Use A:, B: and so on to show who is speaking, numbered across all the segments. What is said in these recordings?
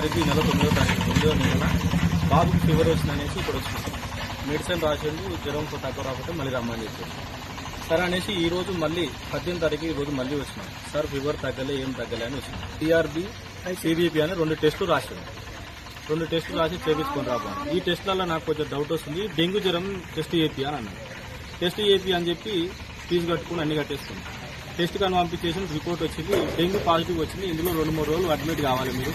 A: తారీఖు ఈ నెల తొమ్మిదో తారీఖు తొమ్మిదో నెలన బాబుకి ఫీవర్ వచ్చిందనేసి ఇక్కడ వచ్చింది. మెడిసిన్ రాసేందు జ్వరం తక్కువ రాకపోతే మళ్ళీ రమ్మని చెప్పేసి సరే అనేసి ఈ రోజు మళ్ళీ పద్దెనిమిది తారీఖు ఈ రోజు మళ్ళీ వచ్చినాం. సార్ ఫీవర్ తగ్గలే ఏం తగ్గలే అని వచ్చింది టీఆర్బీ సిబిపి అని రెండు టెస్టులు రాసాను రెండు టెస్టులు రాసి చేపించుకొని రాబాను. ఈ టెస్టులలో నాకు కొంచెం డౌట్ వస్తుంది. డెంగ్యూ జ్వరం టెస్ట్ ఏపీ అని అన్నాను టెస్ట్ ఏపీ అని చెప్పి ఫీజు కట్టుకుని అన్ని కట్టేసుకున్నాం. టెస్ట్ కానీ పంపించేసిన రిపోర్ట్ వచ్చింది. డెంగ్యూ పాజిటివ్ వచ్చింది. ఇందులో రెండు మూడు రోజులు అడ్మిట్ కావాలి మీరు.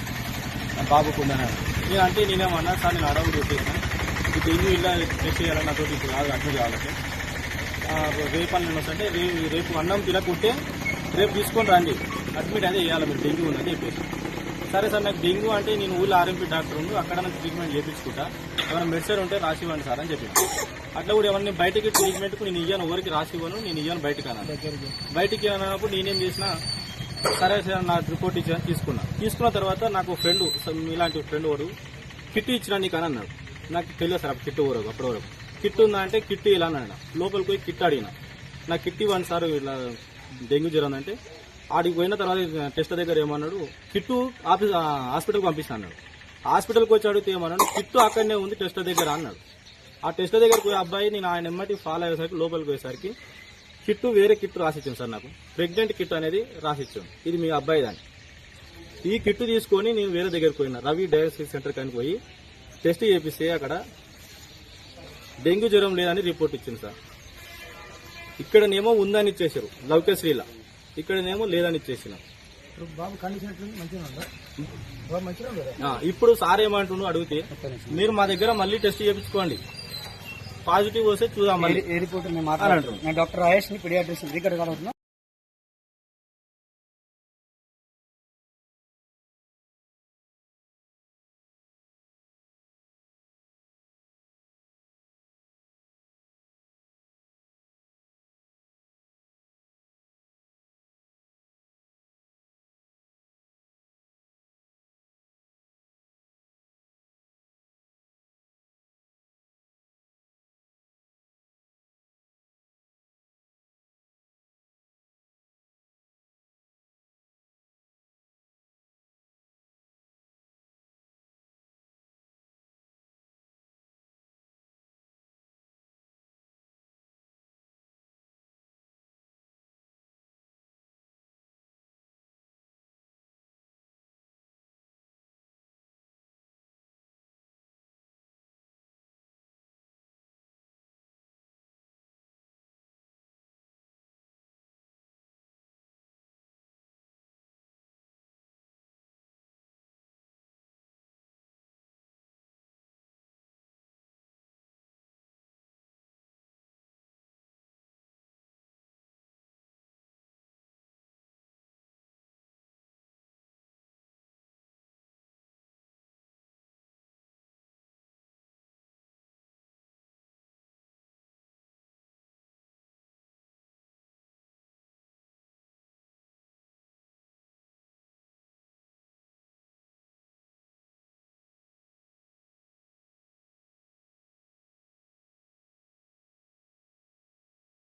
A: బాబుకు ఉందని అన్నాడు. నేను అంటే నేనేమన్నా సార్ నేను అడవుడు వచ్చేసాను ఈ డెంగ్యూ ఇలా టెస్ట్ చేయాలని నాతో ఇప్పుడు కాదు అడ్మిట్ కావాలంటే ఆ, రేపు అని నేను వస్తుంటే రేపు రేపు అన్నం తినకుంటే రేపు తీసుకొని రండి. అడ్మిట్ అదే చేయాలి మీరు డెంగ్యూ ఉందని చెప్పేసి. సరే సార్ నాకు డెంగ్యూ అంటే నేను ఊళ్ళో ఆర్ఎంపీ డాక్టర్ ఉంది అక్కడ నాకు ట్రీట్మెంట్ చేయించుకుంటా ఏమైనా మెడిసిన్ ఉంటే రాసి ఇవ్వండి సార్ అని చెప్పి. అట్లా కూడా ఏమన్నా బయటికి ట్రీట్మెంట్కు నేను ఇయ్యాను ఎవరికి రాసి ఇవ్వను నేను ఇయ్యాను బయటకు అన్నాను బయటికి అన్నప్పుడు నేనేం చేసిన సరే సార్ నా రిపోర్ట్ ఇచ్చాను తీసుకున్నా. తీసుకున్న తర్వాత నాకు ఫ్రెండ్ ఇలాంటి ఫ్రెండ్ వాడు కిట్ ఇచ్చిన నీకు అని అన్నాడు. నాకు తెలియదు సార్ కిట్ వరకు అప్పటి వరకు. కిట్ ఉందా అంటే కిట్ ఇలా అన్నాడు. లోపలికి పోయి కిట్ అడిగిన. నాకు కిట్ ఇవ్వండి సార్ ఇలా డెంగ్యూ జ్వరం అంటే. ఆడికి పోయిన తర్వాత టెస్ట్ దగ్గర ఏమన్నాడు కిట్టు ఆఫీస్ హాస్పిటల్కి పంపిస్తాను అన్నాడు. హాస్పిటల్కి వచ్చి అడిగితే ఏమన్నాడు కిట్టు అక్కడనే ఉంది టెస్ట్ దగ్గర అన్నాడు. ఆ టెస్ట్ దగ్గర పోయి అబ్బాయి నేను ఆయన ఎమ్మటి ఫాలో అయ్యేసరికి లోపలికి పోయేసరికి కిట్టు వేరే కిట్టు రాసిచ్చాను సార్ నాకు. ప్రెగ్నెంట్ కిట్ అనేది రాసిచ్చాను ఇది మీ అబ్బాయి దాన్ని ఈ కిట్టు తీసుకొని నేను వేరే దగ్గరికి పోయినా. రవి డయాలసిస్ సెంటర్ కానీ పోయి టెస్ట్ చేపిస్తే అక్కడ డెంగ్యూ జ్వరం లేదని రిపోర్ట్ ఇచ్చింది సార్. ఇక్కడనేమో ఉందని ఇచ్చేసారు లౌకశ్రీలా. ఇక్కడనేమో లేదని ఇచ్చేసిన.
B: ఇప్పుడు
A: సార్ ఏమంటుండో అడిగితే మీరు మా దగ్గర మళ్ళీ టెస్ట్ చేయించుకోండి పాజిటివ్ వస్తే చూద్దాం మళ్ళీ.
B: ఏ రిపోర్ట్ మేము
A: అని
B: మాట్లాడుతున్నాం
A: అంటున్నాం.
B: నేను డాక్టర్ రాజేష్ని పిడియాట్రిస్ట్ ఇక్కడ కలుగుతున్నా